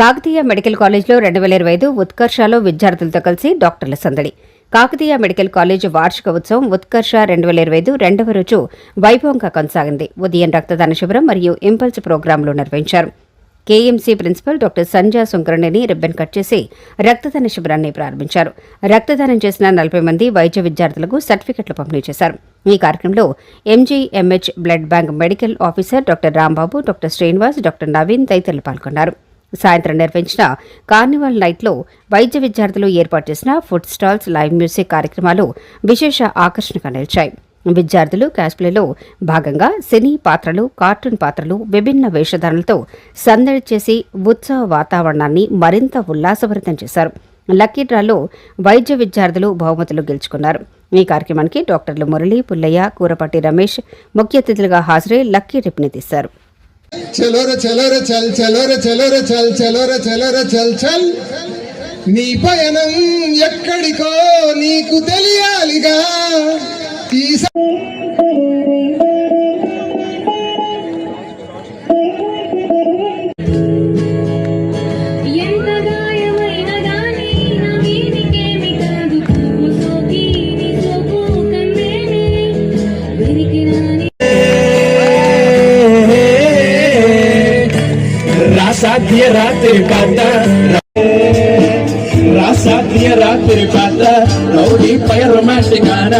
Kakatiya medical కాలేజ్లో రెండు వేల ఇరవై ఐదు ఉత్కర్షలో విద్యార్థులతో కలిసి డాక్టర్ల సందడి. కాకతీయ మెడికల్ కాలేజ్ వార్షిక ఉత్సవం ఉత్కర్ష రెండు వేల ఇరవై ఐదు రెండవ రోజు వైభవంగా కొనసాగింది. ఉదయం రక్తదాన శిబిరం మరియు ఇంపల్స్ ప్రోగ్రాంలు నిర్వహించారు. కేఎంసీ ప్రిన్సిపల్ డాక్టర్ సంజయ్ సుంకరణిని రిబ్బన్ కట్ చేసి రక్తదాన శిబిరాన్ని ప్రారంభించారు. రక్తదానం చేసిన నలభై మంది వైద్య విద్యార్థులకు సర్టిఫికెట్లు పంపిణీ చేశారు. ఈ కార్యక్రమంలో MGMH blood bank medical officer doctor Rambabu doctor Srinivas doctor Naveen తదితరులు పాల్గొన్నారు. సాయంత్రం నిర్వహించిన కార్నివాల్ నైట్లో వైద్య విద్యార్థులు ఏర్పాటు చేసిన ఫుడ్ స్టాల్స్ లైవ్ మ్యూజిక్ కార్యక్రమాలు విశేష ఆకర్షణగా నిలిచాయి. విద్యార్థులు క్యాస్ప్లేలో భాగంగా సినీ పాత్రలు కార్టూన్ పాత్రలు విభిన్న వేషధారణలతో సందడి చేసి ఉత్సవ వాతావరణాన్ని మరింత ఉల్లాసభరితం చేశారు. లక్కీ డ్రాలో వైద్య విద్యార్థులు బహుమతులు గెలుచుకున్నారు. ఈ కార్యక్రమానికి డాక్టర్లు మురళి పుల్లయ్య కూరపాటి రమేష్ ముఖ్య అతిథులుగా హాజరై లక్కీ రిప్ని తీశారు. చలోర చలోర చల్ చలోర చలోర చల్ చలోర చలోర చల్ చల్. నీ పయనం ఎక్కడికో నీకు తెలియాలిగా. ఈ ಸಾಧ್ಯ ರಾತ್ರಿ ಪಾತ. ರಾಸಾಧ್ಯ ರಾತ್ರಿ ಪಾತ. ನೋಡಿ ಪಯ ರೊಮ್ಯಾಂಟಿಕ್ ಗಾನ.